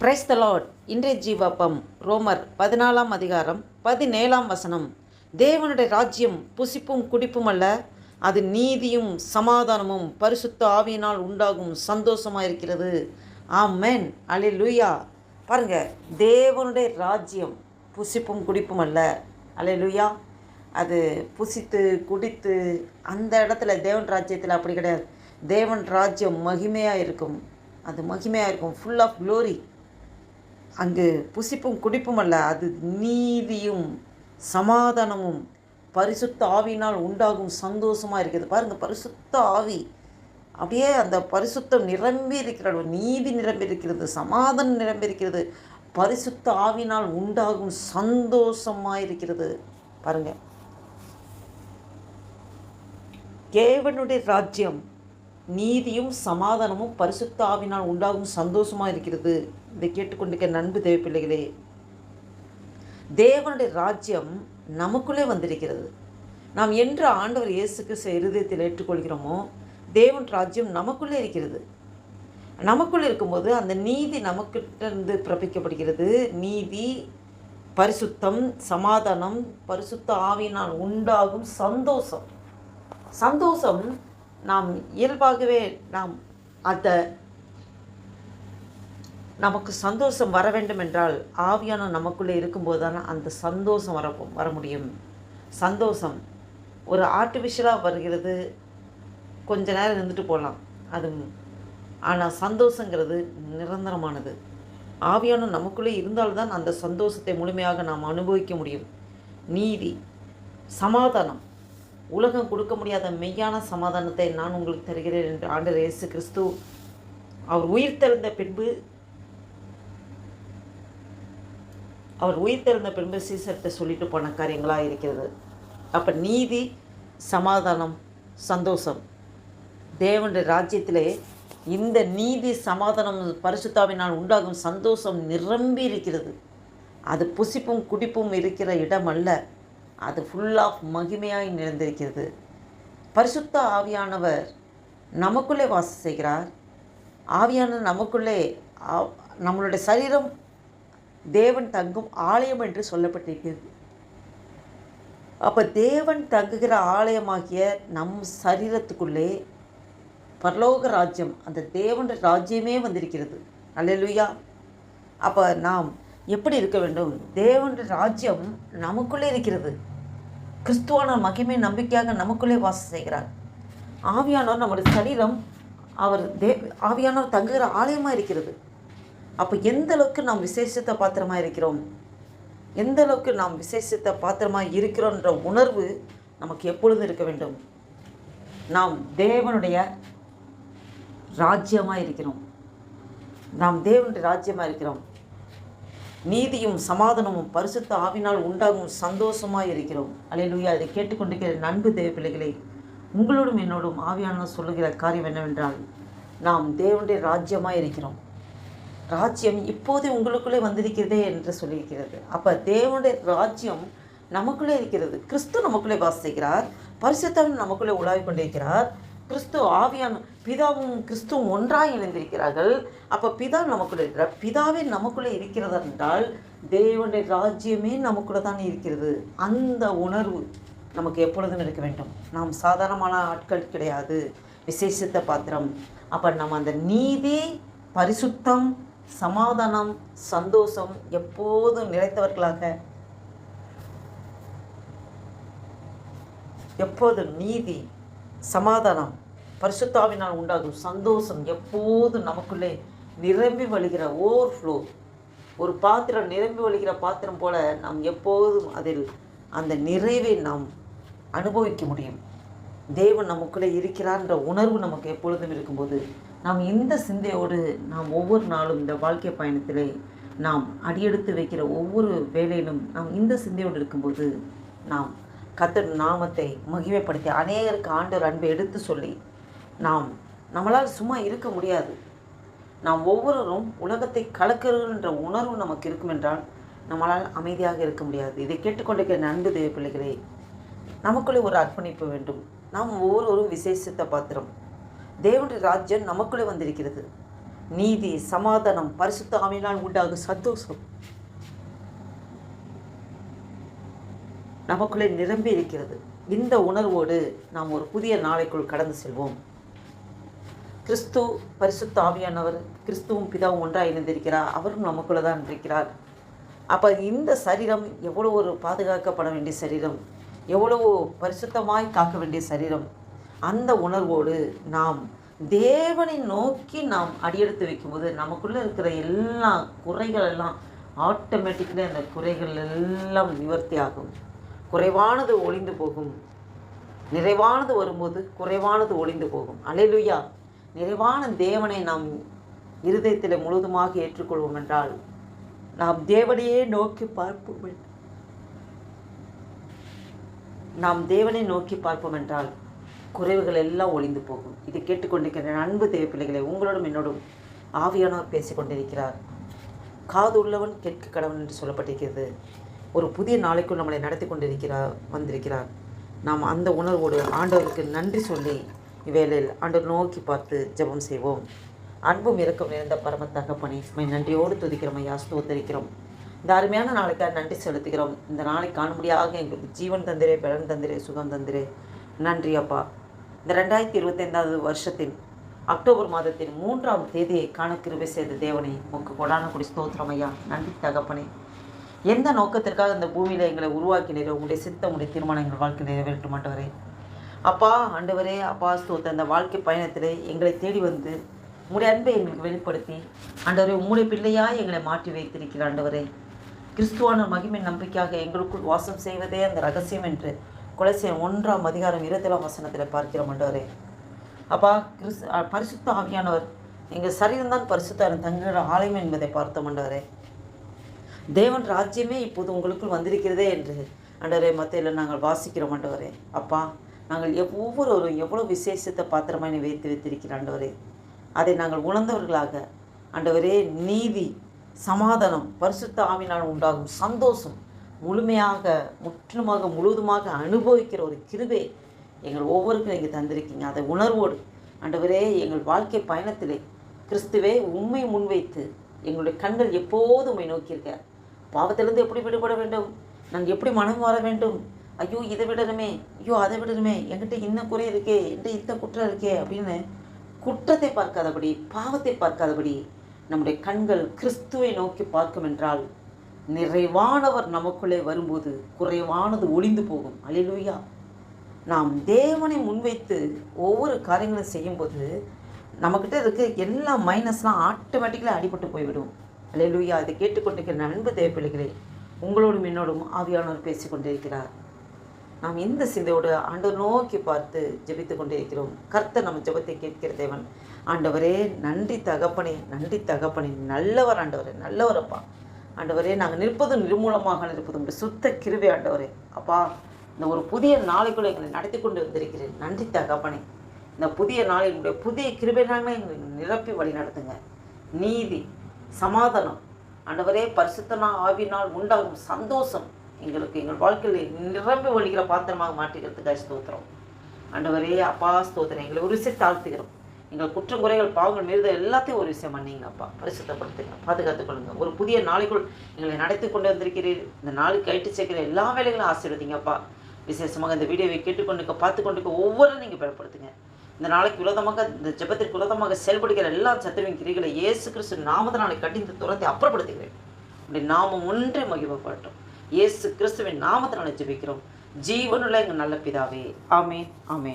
Praise the Lord இன்றைய ஜீவப்பம் ரோமர் பதினாலாம் அதிகாரம் பதினேழாம் வசனம். தேவனுடைய ராஜ்யம் புசிப்பும் குடிப்பும் அல்ல அது நீதியும் சமாதானமும் பரிசுத்த ஆவியினால் உண்டாகும் சந்தோஷமாக இருக்கிறது ஆமேன். அலி லூயா பாருங்க தேவனுடைய ராஜ்யம் புசிப்பும் குடிப்பும் அல்ல. அலே லூயா அது புசித்து குடித்து அந்த இடத்துல தேவன் ராஜ்யத்தில் அப்படி கிடையாது. தேவன் ராஜ்யம் மகிமையாக இருக்கும் அது மகிமையாக இருக்கும் ஃபுல் ஆஃப் க்ளோரி அங்கு புசிப்பும் குடிப்பும் அல்ல அது நீதியும் சமாதானமும் பரிசுத்த ஆவினால் உண்டாகும் சந்தோஷமாக இருக்குது பாருங்கள் பரிசுத்த ஆவி அப்படியே அந்த பரிசுத்தம் நிரம்பி இருக்கிறது நீதி நிரம்பி இருக்கிறது சமாதானம் நிரம்பி இருக்கிறது. பரிசுத்த ஆவினால் உண்டாகும் சந்தோஷமாக இருக்கிறது. பாருங்கள் தேவனுடைய ராஜ்யம் நீதியும் சமாதானமும் பரிசுத்த ஆவினால் உண்டாகும் சந்தோஷமாக இருக்கிறது. இதை கேட்டுக்கொண்டிருக்க நண்பு தேவை பிள்ளைகளே தேவனுடைய ராஜ்யம் நமக்குள்ளே வந்திருக்கிறது. நாம் என்று ஆண்டவர் இயேசு கிறிஸ்து இருதயத்தில் ஏற்றுக்கொள்கிறோமோ தேவன் ராஜ்யம் நமக்குள்ளே இருக்கிறது. நமக்குள்ளே இருக்கும்போது அந்த நீதி நமக்கிட்டிருந்து பிறப்பிக்கப்படுகிறது. நீதி பரிசுத்தம் சமாதானம் பரிசுத்த ஆவியினால் உண்டாகும் சந்தோஷம். சந்தோஷம் நாம் இயல்பாகவே நாம் அதை நமக்கு சந்தோஷம் வர வேண்டும் என்றால் ஆவியான நமக்குள்ளே இருக்கும்போது தானே அந்த சந்தோஷம் வர வர முடியும். சந்தோஷம். ஒரு ஆர்டிஃபிஷியலாக வருகிறது. கொஞ்ச நேரம் இருந்துட்டு போகலாம். அது ஆனால் சந்தோஷங்கிறது நிரந்தரமானது. ஆவியான நமக்குள்ளே இருந்தால்தான் அந்த சந்தோஷத்தை முழுமையாக நாம் அனுபவிக்க முடியும். நீதி சமாதானம். உலகம் கொடுக்க முடியாத மெய்யான சமாதானத்தை நான் உங்களுக்கு தருகிறேன் என்று ஆண்டு இயேசு கிறிஸ்து அவர் உயிர் தெழுந்த பின்பு அவர் உயிர் திறந்த பின்பு சீசர்கிட்ட சொல்லிட்டு போன காரியங்களாக இருக்கிறது. அப்போ நீதி சமாதானம் சந்தோஷம். தேவனுடைய ராஜ்யத்திலே இந்த நீதி சமாதானம் பரிசுத்தாவினால் உண்டாகும் சந்தோஷம் நிரம்பி இருக்கிறது. அது புசிப்பும் குடிப்பும் இருக்கிற இடம் அல்ல அது ஃபுல் ஆஃப் மகிமையாய் நிறைந்திருக்கிறது. பரிசுத்த ஆவியானவர் நமக்குள்ளே வாசம் செய்கிறார். ஆவியானவர் நமக்குள்ளே நம்மளுடைய சரீரம் தேவன் தங்கும் ஆலயம் என்று சொல்லப்பட்டிருக்கிறது. அப்போ தேவன் தங்குகிற ஆலயமாகிய நம் சரீரத்துக்குள்ளே பரலோக ராஜ்யம் அந்த தேவன் ராஜ்யமே வந்திருக்கிறது. அல்லேலூயா. அப்போ நாம் எப்படி இருக்க வேண்டும்? தேவன் ராஜ்யம் நமக்குள்ளே இருக்கிறது. கிறிஸ்துவான மகிமை நம்பிக்கையாக நமக்குள்ளே வாசம் செய்கிறார். ஆவியானவர் நம்முடைய சரீரம் அவர் தே ஆவியானவர் தங்குகிற ஆலயமாக இருக்கிறது. அப்போ எந்த அளவுக்கு நாம் விசேஷத்த பாத்திரமாக இருக்கிறோம்? எந்த அளவுக்கு நாம் விசேஷத்த பாத்திரமாக இருக்கிறோன்ற உணர்வு நமக்கு எப்பொழுதும் இருக்க வேண்டும்? நாம் தேவனுடைய ராஜ்யமாக இருக்கிறோம். நாம் தேவனுடைய ராஜ்யமாக இருக்கிறோம். நீதியும் சமாதானமும் பரிசுத்த ஆவினால் உண்டாகும் சந்தோஷமாக இருக்கிறோம். அல்லேலூயா அதை கேட்டுக்கொண்டிருக்கிற நண்பு தேவ பிள்ளைகளே உங்களோடும் என்னோடும் ஆவியானவர் சொல்லுகிற காரியம் என்னவென்றால் நாம் தேவனுடைய ராஜ்யமாக இருக்கிறோம். ராஜ்யம் இப்போதே உங்களுக்குள்ளே வந்திருக்கிறதே என்று சொல்லியிருக்கிறது. அப்போ தேவனுடைய ராஜ்யம் நமக்குள்ளே இருக்கிறது. கிறிஸ்து நமக்குள்ளே வாசிக்கிறார். பரிசுத்தவன் நமக்குள்ளே உலாவிக் கொண்டிருக்கிறார். கிறிஸ்து ஆவியான பிதாவும் கிறிஸ்துவும் ஒன்றாக இணைந்திருக்கிறார்கள். அப்போ பிதா நமக்குள்ளே இருக்கிறார். பிதாவே நமக்குள்ளே இருக்கிறது என்றால் தேவனுடைய ராஜ்யமே நமக்குள்ளே தான் இருக்கிறது. அந்த உணர்வு நமக்கு எப்பொழுதும் இருக்க வேண்டும். நாம் சாதாரணமான ஆட்கள் கிடையாது. விசேஷித்த பாத்திரம். அப்போ நம்ம அந்த நீதி பரிசுத்தம் சமாதானம் சந்தோஷம் எப்போதும் நிறைந்தவர்களாக எப்போதும் நீதி சமாதானம் பரிசுத்தாவினால் உண்டாகும் சந்தோஷம் எப்போதும் நமக்குள்ளே நிரம்பி வழிகிற ஓவர்ஃப்ளோ ஒரு பாத்திரம் நிரம்பி வழிகிற பாத்திரம் போல நாம் எப்போதும் அதில் அந்த நிறைவை நாம் அனுபவிக்க முடியும். தேவன் நமக்குள்ளே இருக்கிறான்ற உணர்வு நமக்கு எப்பொழுதும் இருக்கும்போது நாம் இந்த சிந்தையோடு நாம் ஒவ்வொரு நாளும் இந்த வாழ்க்கை பயணத்திலே நாம் அடியெடுத்து வைக்கிற ஒவ்வொரு வேலையிலும் நாம் இந்த சிந்தையோடு இருக்கும்போது நாம் கத்தர் நாமத்தை மகிமைப்படுத்தி அநேகருக்கு ஆண்டவர் அன்பை எடுத்து சொல்லி நாம் நம்மளால் சும்மா இருக்க முடியாது. நாம் ஒவ்வொருவரும் உலகத்தை கலக்கிறன்ற உணர்வு நமக்கு இருக்கும் என்றால் நம்மளால் அமைதியாக இருக்க முடியாது. இதை கேட்டுக்கொண்டிருக்கிற நண்பு தேவ பிள்ளைகளே நமக்குள்ளே ஒரு அர்ப்பணிப்பு வேண்டும். நாம் ஒவ்வொருவரும் விசேஷித்த பாத்திரம் தேவனுடைய ராஜ்யம் நமக்குள்ளே வந்திருக்கிறது. நீதி சமாதானம் பரிசுத்த ஆமையினால் உண்டாகும் சந்தோஷம் நமக்குள்ளே நிரம்பி இருக்கிறது. இந்த உணர்வோடு நாம் ஒரு புதிய நாளைக்குள் கடந்து செல்வோம். கிறிஸ்து பரிசுத்த ஆவியானவர் கிறிஸ்துவும் பிதாவும் ஒன்றாக இணைந்திருக்கிறார். அவரும் நமக்குள்ளே தான் இருக்கிறார். அப்போ இந்த சரீரம் எவ்வளோ ஒரு பாதுகாக்கப்பட வேண்டிய சரீரம்? எவ்வளவோ பரிசுத்தமாய் காக்க வேண்டிய சரீரம்? அந்த உணர்வோடு நாம் தேவனை நோக்கி நாம் அடியெடுத்து வைக்கும்போது நமக்குள்ளே இருக்கிற எல்லா குறைகள் எல்லாம் ஆட்டோமேட்டிக்கலி அந்த குறைகள் எல்லாம் நிவர்த்தி ஆகும். குறைவானது ஒளிந்து போகும். நிறைவானது வரும்போது குறைவானது ஒளிந்து போகும். அலையிலுயா. நிறைவான தேவனை நாம் இருதயத்தில் முழுவதுமாக ஏற்றுக்கொள்வோம் என்றால் நாம் தேவனையே நோக்கி பார்ப்போம். நாம் தேவனை நோக்கி பார்ப்போம் என்றால் குறைவுகள் எல்லாம் ஒளிந்து போகும். இதை கேட்டுக்கொண்டிருக்கிற அன்பு தேவைப்பிள்ளைகளை உங்களோடும் என்னோடும் ஆவியானவர் பேசிக் கொண்டிருக்கிறார் காது உள்ளவன் கேட்க கடவன் என்று சொல்லப்பட்டிருக்கிறது. ஒரு புதிய நாளைக்குள் நம்மளை நடத்தி கொண்டிருக்கிறார் வந்திருக்கிறார். நாம் அந்த உணர்வோடு ஆண்டவருக்கு நன்றி சொல்லி இவ்வேளையில் ஆண்டவர் நோக்கி பார்த்து ஜெபம் செய்வோம். அன்பும் இறக்கம் நிறைந்த பரம தகப்பனை மை நன்றியோடு துதிக்கிறோம் ஐயா ஸ்தோத்தரிக்கிறோம். இந்த அருமையான நாளைக்காக நன்றி செலுத்துகிறோம். இந்த நாளை காணும்படியாக எங்களுக்கு ஜீவன் தந்திரே பலன் தந்திரே சுகம் தந்திரே. நன்றி அப்பா. இந்த ரெண்டாயிரத்தி இருபத்தைந்தாவது வருஷத்தின் அக்டோபர் மாதத்தின் மூன்றாம் தேதியை காணக்கிருவை செய்த தேவனை உங்க கொடான குடி ஸ்தோத்திரம் ஐயா. நன்றி தகப்பனே. எந்த நோக்கத்திற்காக இந்த பூமியில் எங்களை உருவாக்கினீரோ உங்களுடைய சித்த உங்களுடைய தீர்மானம் எங்கள் வாழ்க்கை நிறைவேற்ற மாட்டவரே அப்பா ஆண்டவரே அப்பா ஸ்தோத்த அந்த வாழ்க்கை பயணத்திலே எங்களை தேடி வந்து உங்களுடைய அன்பை எங்களுக்கு வெளிப்படுத்தி ஆண்டவரே உங்களுடைய பிள்ளையாக எங்களை மாற்றி வைத்திருக்கிற ஆண்டவரே. கிறிஸ்துவான மகிமை நம்பிக்கையாக எங்களுக்குள் வாசம் செய்வதே அந்த ரகசியம் என்று கொலைசியம் ஒன்றாம் அதிகாரம் இருபத்தேழாம் வசனத்தில் பார்க்கிறோம் ஆண்டவரே அப்பா கிறிஸ் பரிசுத்த ஆவியானவர் எங்கள் சரீரம்தான் பரிசுத்தாரன் தங்குகிற ஆலயம் என்பதை பார்த்தோம் ஆண்டவரே தேவன் ராஜ்யமே இப்போது உங்களுக்குள் வந்திருக்கிறதே என்று அண்டரே மத்தையில் நாங்கள் வாசிக்கிறோம் ஆண்டவரே அப்பா நாங்கள் எவ் ஒவ்வொருவரும் எவ்வளோ விசேஷத்தை பாத்திரமாய் நீ வைத்து வைத்திருக்கிற ஆண்டவரே அதை நாங்கள் உணர்ந்தவர்களாக ஆண்டவரே நீதி சமாதானம் பரிசுத்த ஆவினால் உண்டாகும் சந்தோஷம் முழுமையாக முற்றிலுமாக முழுவதுமாக அனுபவிக்கிற ஒரு கிருபை எங்கள் ஒவ்வொருக்கும் நீங்கள் தந்திருக்கீங்க. அதை உணர்வோடு ஆண்டவரே எங்கள் வாழ்க்கை பயணத்திலே கிறிஸ்துவே உண்மை முன்வைத்து எங்களுடைய கண்கள் எப்போதும் உண்மை நோக்கியிருக்க. பாவத்திலிருந்து எப்படி விடுபட வேண்டும்? நாங்கள் எப்படி மனம் வர வேண்டும்? ஐயோ இதை விடணுமே ஐயோ அதை விடணுமே என்கிட்ட இந்த குறை இருக்கே என்கிட்ட இந்த குற்றம் இருக்கே அப்படின்னு குற்றத்தை பார்க்காதபடி பாவத்தை பார்க்காதபடி நம்முடைய கண்கள் கிறிஸ்துவை நோக்கி பார்க்கும் என்றால் நிறைவானவர் நமக்குள்ளே வரும்போது குறைவானது ஒளிந்து போகும். அலிலுயா நாம் தேவனை முன்வைத்து ஒவ்வொரு காரியங்களும் செய்யும்போது நம்மக்கிட்ட இருக்க எல்லா மைனஸ்லாம் ஆட்டோமேட்டிக்கலாக அடிபட்டு போய்விடும். அல்லேலூயா. இதை கேட்டுக்கொண்டிருக்கிற நண்பு தேவப்பிள்ளைகளே உங்களோடும் என்னோடும் ஆவியானவர் பேசி கொண்டிருக்கிறார். நாம் இந்த சிந்தையோடு ஆண்டவர் நோக்கி பார்த்து ஜெபித்து கொண்டிருக்கிறோம். கர்த்தர் நம்ம ஜெபத்தை கேட்கிற தேவன். ஆண்டவரே நன்றி தகப்பனே நன்றி தகப்பனே. நல்லவர் ஆண்டவரே நல்லவரப்பா ஆண்டவரே நாங்கள் நிற்பதும் நிர்மூலமாக நிற்பதும் சுத்த கிருவே ஆண்டவரே. அப்பா இந்த ஒரு புதிய நாளைக்குள்ள எங்களை நடத்தி கொண்டு வந்திருக்கிறேன் நன்றி தகப்பனே. இந்த புதிய நாளினுடைய புதிய கிருபைனால எங்களை நிரப்பி வழி நடத்துங்க. நீதி சமாதானம். ஆண்டவரே பரிசுத்தனா ஆவினால் உண்டாகும் சந்தோஷம் எங்களுக்கு எங்கள் வாழ்க்கையில் நிரம்பி வழிகிற பாத்திரமாக மாற்றிக்கிறதுக்காக ஸ்தோத்திரம். ஆண்டவரே அப்பா ஸ்தோத்திரம். எங்களை உரிசி தாழ்த்துகிறோம். எங்கள் குற்றம் குறைகள் பாவங்கள் மீது எல்லாத்தையும் ஒரு விஷயம் பண்ணீங்க அப்பா பரிசுத்தப்படுத்துங்க பாதுகாத்துக் கொள்ளுங்க ஒரு புதிய நாளைக்குள் எங்களை நடத்தி கொண்டு வந்திருக்கிறீர். இந்த நாளுக்கு கைட்டு சேர்க்கிற எல்லா வேலைகளும் ஆசீர்வதிங்கப்பா விசேஷமாக இந்த வீடியோவை கேட்டுக்கொண்டுக்க பார்த்து கொண்டுக்க ஒவ்வொரு நீங்கள் பயன்படுத்துங்க. இந்த நாளைக்கு விரோதமாக இந்த ஜெபத்திற்கு விரோதமாக செயல்படுகிற எல்லா சத்துருவின் கிரிகளை இயேசு கிறிஸ்து நாமத நாளை கட்டி துரத்தை அப்புறப்படுத்துகிறேன். அப்படி நாமம் ஒன்றே மகிமைப்படட்டும். இயேசு கிறிஸ்துவின் நாமத்தினால ஜபிக்கிறோம். ஜீவனுள்ள எங்கள் நல்ல பிதாவே. ஆமே ஆமே